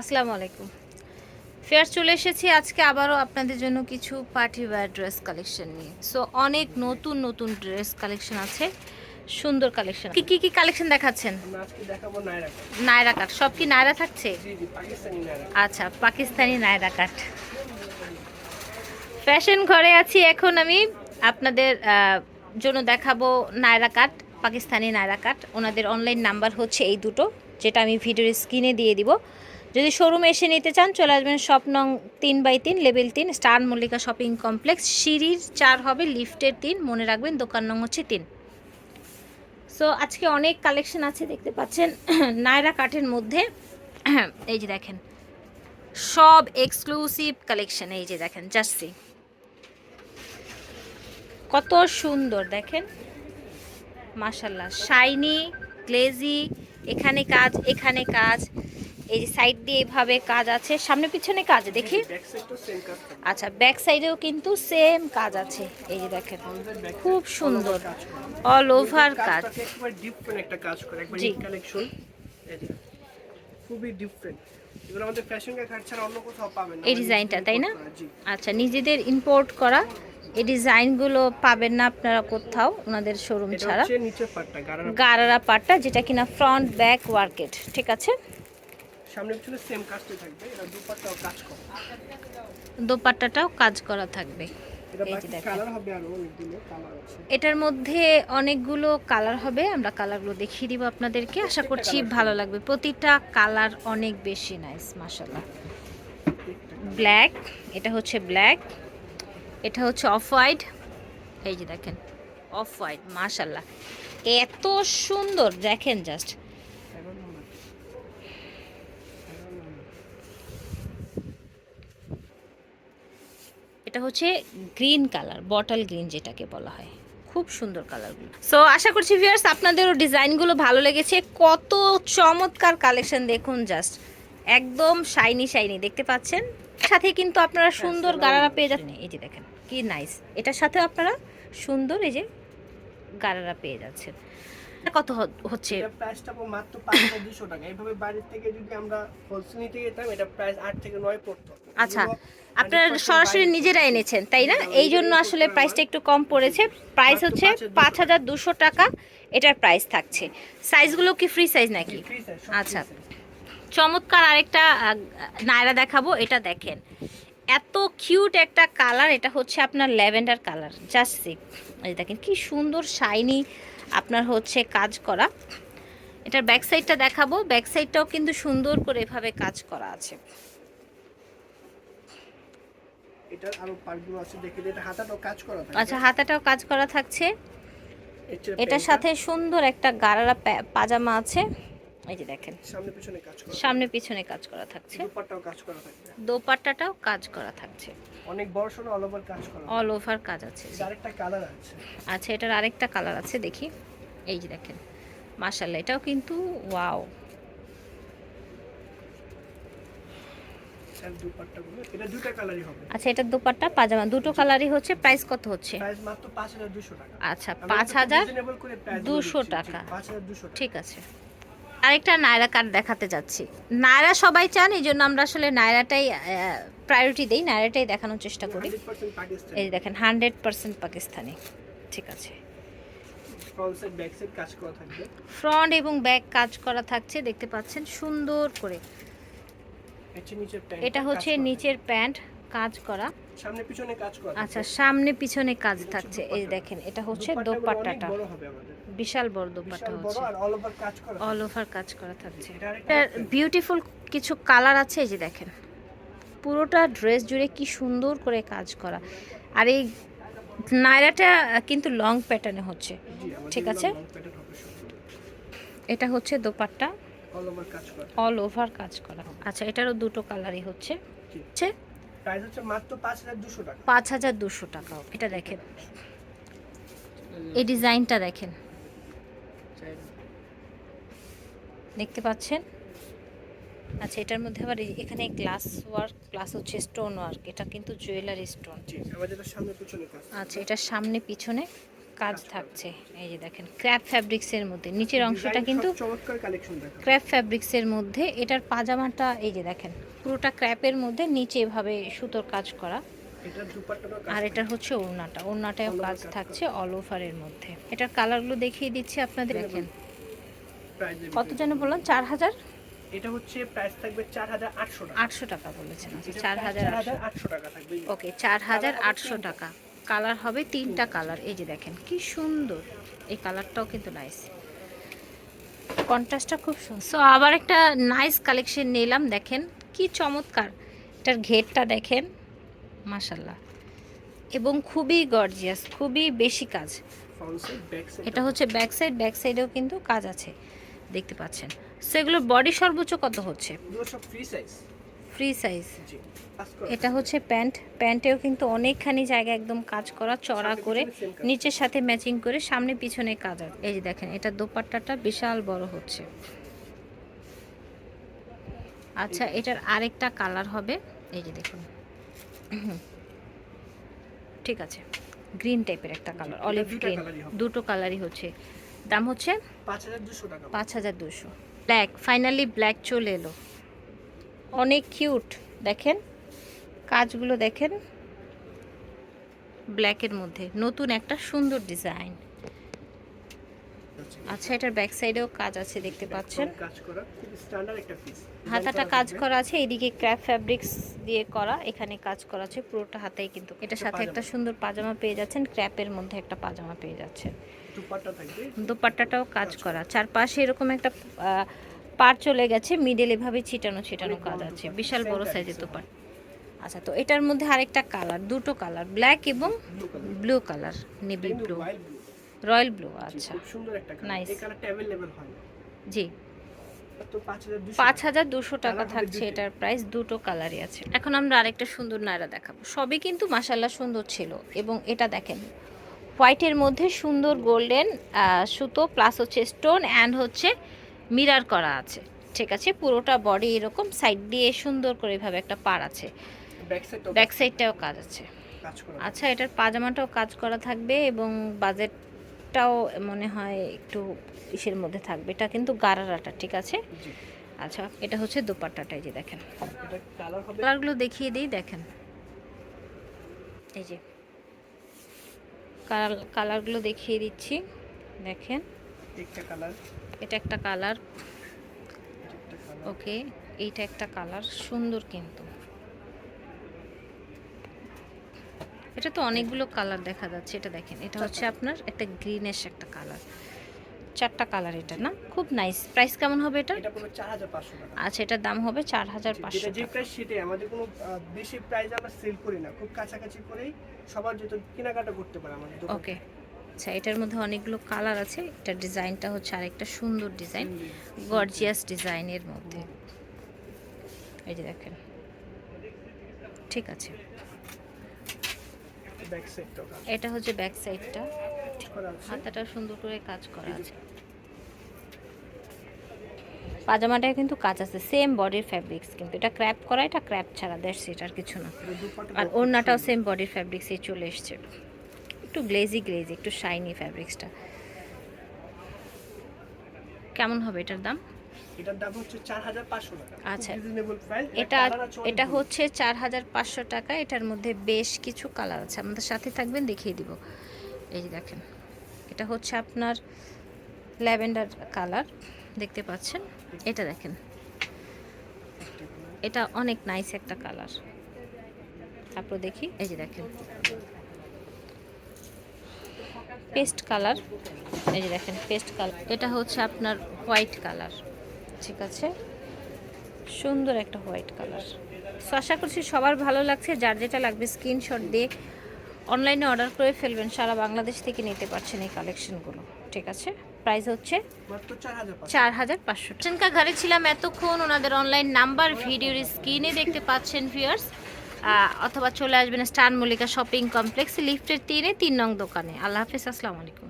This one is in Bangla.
আসসালামু আলাইকুম। ফেয়ার চলে এসেছি আজকে আবারও আপনাদের জন্য কিছু পার্টি ওয়্যার ড্রেস কালেকশন নিয়ে। সো অনেক নতুন নতুন ড্রেস কালেকশন আছে সুন্দর কালেকশন। কি কি কি কালেকশন দেখাচ্ছেন? আজকে দেখাবো নায়রা কাট। সব কি নায়রা থাকছে? জি জি পাকিস্তানি নায়রা আচ্ছা পাকিস্তানি নায়রা কাট। ফ্যাশন ঘরে আছি এখন আমি। আপনাদের জন্য দেখাবো নায়রা কাট পাকিস্তানি নায়রা কাট। ওনাদের অনলাইন নাম্বার হচ্ছে এই দুটো যেটা আমি ভিডিওর স্ক্রিনে দিয়ে দিব। যদি শোরুমে এসে নিতে চান, চলে আসবেন শপ নং তিন বাই তিন লেভেল তিন, স্টার মল্লিকা শপিং কমপ্লেক্স। সিঁড়ির চার হবে, লিফটের তিন, মনে রাখবেন দোকান নং হচ্ছে তিন। সো আজকে অনেক কালেকশন আছে, দেখতে পাচ্ছেন। নায়রা কাঠের মধ্যে, এই যে দেখেন। সব এক্সক্লুসিভ কালেকশন এই যে দেখেন জার্সি কত সুন্দর, দেখেন। মাশাল্লাহ শাইনি গ্লেজি এখানে কাজ এখানে কাজ। এই যে সাইড দিয়ে এভাবে কাজ আছে। সামনে পিছনে কাজ দেখি? আচ্ছা ব্যাক সাইডেও কিন্তু সেম কাজ আছে। এই যে দেখেন খুব সুন্দর অল ওভার কাজ। জি। এই কালেকশন খুবই ডিফারেন্ট এগুলো আমাদের ফ্যাশন কাট ছাড়া অন্য কোথাও পাবেন না। এই ডিজাইনটা, তাই না? আচ্ছা নিজেদের ইম্পোর্ট করা এই ডিজাইনগুলো পাবেন না আপনারা কোথাও ওনাদের শোরুম ছাড়া। গারারা পাটটা যেটা কিনা ফ্রন্ট ব্যাক ওয়ার্কেট ঠিক আছে? সামনে পিছনে সেম কাজটা থাকবে এটা দুপাটটাও কাজ করে। দোপাট্টাটাও কাজ করা থাকবে। এটার মধ্যে অনেকগুলো কালার হবে আমরা কালারগুলো দেখিয়ে দিব আপনাদেরকে। আশা করছি ভালো লাগবে। প্রতিটা কালার অনেক বেশি নাইস মাসাল্লাহ ব্ল্যাক এটা হচ্ছে ব্ল্যাক এটা হচ্ছে অফ হোয়াইট এই যে দেখেন অফ হোয়াইট মাশাল্লাহ এত সুন্দর দেখেন জাস্ট এগারো নম্বর এগারো নম্বর এটা হচ্ছে গ্রিন কালার বটল গ্রিন যেটাকে বলা হয়। খুব সুন্দর কালারগুলো সো আশা করছি ভিউয়ার্স আপনাদেরও ডিজাইনগুলো ভালো লেগেছে। কত চমৎকার কালেকশন দেখুন জাস্ট একদম শাইনি শাইনি দেখতে পাচ্ছেন? সাথে কিন্তু আপনারা সুন্দর গালারা পেয়ে যাচ্ছেন। এই যে দেখেন কি নাইস এটার সাথেও আপনারা সুন্দর এই যে গারারা পেয়ে যাচ্ছেন। কত হচ্ছে? এটা প্রাইসটা মাত্র পাঁচ হাজার দুশো টাকা। এইভাবে থেকে যদি আমরা হোলসেল নিতে যেতাম এটা প্রাইস আট থেকে নয় পড়তো। আচ্ছা আপনারা সরাসরি বাইরে নিজেরা এনেছেন তাই না? হ্যাঁ, এই জন্য আসলে প্রাইসটা একটু কম পড়েছে। প্রাইস হচ্ছে পাঁচ হাজার দুশো টাকা। এটার প্রাইস থাকছে। সাইজগুলো কি ফ্রি সাইজ নাকি? আচ্ছা। চমৎকার আরেকটা নায়রা দেখাবো এটা দেখেন। এত কিউট একটা কালার এটা হচ্ছে আপনার ল্যাভেন্ডার কালার জাস্ট সিক এই দেখেন কি সুন্দর শাইনি আপনার হচ্ছে কাজ করা। এটার ব্যাক সাইডটা দেখাবো ব্যাক সাইডটাও কিন্তু সুন্দর করে এভাবে কাজ করা আছে। এটার আরও পার্টগুলো আছে এটা হাতাটাও কাজ করা থাকে আচ্ছা হাতাটাও কাজ করা থাকছে। এটার সাথে সুন্দর একটা গারারা পাজামা আছে। এই যে দেখেন। সামনে পিছনে কাজ করা সামনে পিছনে কাজ করা থাকছে। দুপাট্টাও কাজ করা থাকবে দোপাট্টাটাও কাজ করা থাকছে। অনেক বড় সড়ো অল ওভার কাজ করা অল ওভার কাজ আছে। আরেকটা কালার আছে। আচ্ছা এটার আরেকটা কালার আছে দেখি। এই যে দেখেন মাশাল্লাহ এটাও কিন্তু ওয়াও আচ্ছা এটার দোপাট্টা পাজামা দুটো কালারই হচ্ছে প্রাইস কত হচ্ছে? আচ্ছা আমরা পাঁচ একটু হাজার reasonable করে price বলে 200 দিচ্ছি, টাকা। জি, পাঁচ হাজার দুশো টাকা। ঠিক আছে। আরেকটা নায়রা কার্ড দেখাতে যাচ্ছি। নায়রা সবাই চান এই জন্য আমরা আসলে নায়রাটাই প্রায়োরিটি দিই নায়রাটাই দেখানোর চেষ্টা করি। এই যে দেখেন হান্ড্রেড পার্সেন্ট পাকিস্তানি। ঠিক আছে। ফ্রন্ট এবং ব্যাক কাজ করা থাকছে দেখতে পাচ্ছেন সুন্দর করে। এটা হচ্ছে নিচের প্যান্ট কাজ করা। সামনে পিছনে কাজ করা আচ্ছা সামনে পিছনে কাজ থাকছে এই দেখেন এটা হচ্ছে দোপাট্টাটা। বিশাল বড় দোপাট্টা হচ্ছে। অল ওভার কাজ করা থাকছে। বিউটিফুল কিছু কালার আছে এই যে দেখেন। পুরোটা ড্রেস জুড়ে কি সুন্দর করে কাজ করা। আর এই নায়রাটা কিন্তু লং প্যাটার্নে হচ্ছে। ঠিক আছে। এটা হচ্ছে দোপাট্টা। অল ওভার কাজ করা। আচ্ছা এটারও দুটো কালারই হচ্ছে। পাঁচ হাজার দুশো টাকা। এটা দেখেন। এই ডিজাইনটা দেখেন। দেখতে পাচ্ছেন? আচ্ছা এটার মধ্যে আবার এখানে গ্লাস ওয়ার্ক প্লাস হচ্ছে স্টোন ওয়ার্ক এটা কিন্তু জুয়েলারি স্টোন আচ্ছা এটার সামনে পিছনে কাজ থাকছে। এই যে দেখেন ক্র্যাপ ফ্যাব্রিক্সের মধ্যে নিচের অংশটা কিন্তু ক্র্যাপ ফ্যাব্রিক্সের মধ্যে এটার পাজামাটা এই যে দেখেন পুরোটা ক্র্যাপের মধ্যে নিচে এভাবে সুতোর কাজ করা। আর এটা হচ্ছে ওড়নাটা। ওড়নাটাও All কাজ থাকছে অল ওভারের মধ্যে। এটার কালারগুলো দেখিয়ে দিচ্ছি আপনাদের। দেখেন। কত যেন বললাম? চার হাজার? এটা হচ্ছে প্রাইস থাকবে চার হাজার আটশো টাকা। আটশো টাকা বলেছেন। আচ্ছা চার হাজার আটশো। 4,800 টাকা থাকবে। ওকে চার হাজার Colour হবে আটশো তিনটা। টাকা। কালার হবে তিনটা কালার এই যে দেখেন কি সুন্দর। এই কালারটাও কিন্তু নাইস কন্ট্রাস্টটা খুব সুন্দর। সো আবার একটা নাইস কালেকশন নিলাম। দেখেন কি চমৎকার। এটার ঘেরটা দেখেন। মাশাল্লাহ এবং খুবই গর্জিয়াস খুবই বেশি কাজ। এটা হচ্ছে ব্যাক সাইড ব্যাক সাইডেও কিন্তু কাজ আছে। দেখতে পাচ্ছেন। সো এগুলোর বডি সর্বোচ্চ কত হচ্ছে? ফ্রি সাইজ এটা হচ্ছে প্যান্ট প্যান্টেও কিন্তু অনেকখানি জায়গা একদম কাজ করা চড়া করে। নিচের সাথে ম্যাচিং করে সামনে পিছনে কাজ আছে এই যে দেখেন এটা দোপাট্টাটা বিশাল বড় হচ্ছে। আচ্ছা এটার আরেকটা কালার হবে। এই যে দেখুন। ঠিক আছে। গ্রিন টাইপের একটা কালার অলিভ গ্রিন দুটো কালারই হচ্ছে। দাম হচ্ছে পাঁচ হাজার দুশো পাঁচ হাজার দুশো। ব্ল্যাক ফাইনালি ব্ল্যাক চলে এলো। অনেক কিউট দেখেন। কাজগুলো দেখেন। ব্ল্যাকের মধ্যে। নতুন একটা সুন্দর ডিজাইন আচ্ছা এটার ব্যাক সাইডেও কাজ আছে দেখতে পাচ্ছেন। কাজ করা স্ট্যান্ডার্ড একটা পিস হাতাটা কাজ করা আছে এদিকে ক্র্যাপ ফ্যাব্রিক্স দিয়ে করা এখানে কাজ করা আছে পুরোটা হাতেই কিন্তু। এটার সাথে একটা সুন্দর পাজামা পেয়ে যাচ্ছেন ক্র্যাপের মধ্যে একটা পাজামা পেয়ে যাচ্ছেন। দোপাট্টাটাও কাজ করা। চারপাশে এরকম একটা পার চলে গেছে মিডল এভাবে ছিটানো ছিটানো কাজ আছে। বিশাল বড় সাইজের। দোপাট। আচ্ছা তো এটার মধ্যে আরেকটা কালার দুটো কালার ব্ল্যাক এবং blue colour blue colour navy blue royal blue আচ্ছা। খুব সুন্দর একটা. এই কালারটা হয় জি। পাঁচ হাজার দুশো টাকা। থাকছে এটার প্রাইস দুটো কালারই আছে। এখন আমরা আরেকটা সুন্দর নায়রা দেখাবো। সবই কিন্তু মাসাল্লাহ সুন্দর ছিল এবং এটা দেখেন হোয়াইটের মধ্যে সুন্দর গোল্ডেন সুতো প্লাস হচ্ছে স্টোন অ্যান্ড হচ্ছে মিরার করা আছে। ঠিক আছে পুরোটা বডি এরকম সাইড দিয়ে সুন্দর করে এভাবে একটা পার আছে। ব্যাক সাইড ব্যাক সাইডটাও কাজ আছে। আচ্ছা এটার পাজামাটাও কাজ করা থাকবে এবং বাজেটটাও মনে হয় একটু ইসের মধ্যে থাকবে। এটা কিন্তু গারারাটা ঠিক আছে? আচ্ছা এটা হচ্ছে দোপাট্টাটা এই যে দেখেন। কালারগুলো দেখিয়ে দিই দেখেন। এই যে। কালার কালারগুলো দেখিয়ে দিচ্ছি দেখেন। কালার এটা একটা কালার ওকে এইটা একটা কালার সুন্দর কিন্তু। এটা তো অনেকগুলো কালার দেখা যাচ্ছে এটা দেখেন। এটা হচ্ছে আপনার একটা গ্রিনেশ একটা কালার। চারটা কালার এটা না? খুব নাইস প্রাইস কেমন হবে এটা আচ্ছা এটার দাম হবে চার হাজার পাঁচশো যে টাকা। প্রাইস সেটাই আমাদের কোনো বেশি প্রাইস আমরা সেল করি না। খুব কাছাকাছি করেই সবার যত কেনাকাটা করতে পারে আমাদের ওকে আচ্ছা এটার মধ্যে অনেকগুলো কালার আছে। এটার ডিজাইনটা হচ্ছে আরেকটা সুন্দর ডিজাইন। গর্জিয়াস ডিজাইনের মধ্যে। এই যে দেখেন। ঠিক আছে। ব্যাক সাইডটাও কাজ এটা হচ্ছে ব্যাক সাইডটা হাতাটা সুন্দর করে কাজ করা আছে। পাজামাটায় কিন্তু কাজ আছে সেম বডির ফ্যাব্রিক্স কিন্তু। এটা ক্র্যাপ করা এটা ক্র্যাপ ছাড়া দ্যাটস ইট আর কিছু না। আর ওড়নাটাও সেম বডির ফ্যাব্রিক্সে চলে এসছে। একটু গ্লেজি গ্লেজি একটু শাইনি ফ্যাব্রিক্সটা কেমন হবে এটার দাম? এটার দাম হচ্ছে চার হাজার পাঁচশো টাকা। আচ্ছা। রিজনেবল প্রাইস এটা এটা হচ্ছে চার হাজার পাঁচশো টাকা। এটার মধ্যে বেশ কিছু কালার আছে। আমাদের সাথে থাকবেন দেখিয়ে দিব। এই যে দেখেন এটা হচ্ছে আপনার ল্যাভেন্ডার কালার দেখতে পাচ্ছেন? এটা দেখেন। এটা অনেক নাইস একটা কালার তারপর দেখি এই যে দেখেন। পেস্ট কালার এই যে দেখেন পেস্ট কালার এটা হচ্ছে আপনার হোয়াইট কালার ঠিক আছে? সুন্দর একটা হোয়াইট কালার। সো আশা করছি সবার ভালো লাগছে। যার যেটা লাগবে স্ক্রিনশট দিয়ে অনলাইনে অর্ডার করে ফেলবেন। সারা বাংলাদেশ থেকে নিতে পারছেন এই কালেকশনগুলো। ঠিক আছে? প্রাইস হচ্ছে চার হাজার পাঁচশো। হাজার ঘরে ছিলাম এতক্ষণ। ওনাদের অনলাইন নাম্বার ভিডিওর স্ক্রিনে দেখতে পাচ্ছেন ভিউয়ার্স অথবা চলে আসবেন স্টার মল্লিকা শপিং কমপ্লেক্স লিফটের তিনে তিন নং দোকানে। আল্লাহ হাফিজ আসসালামু আলাইকুম।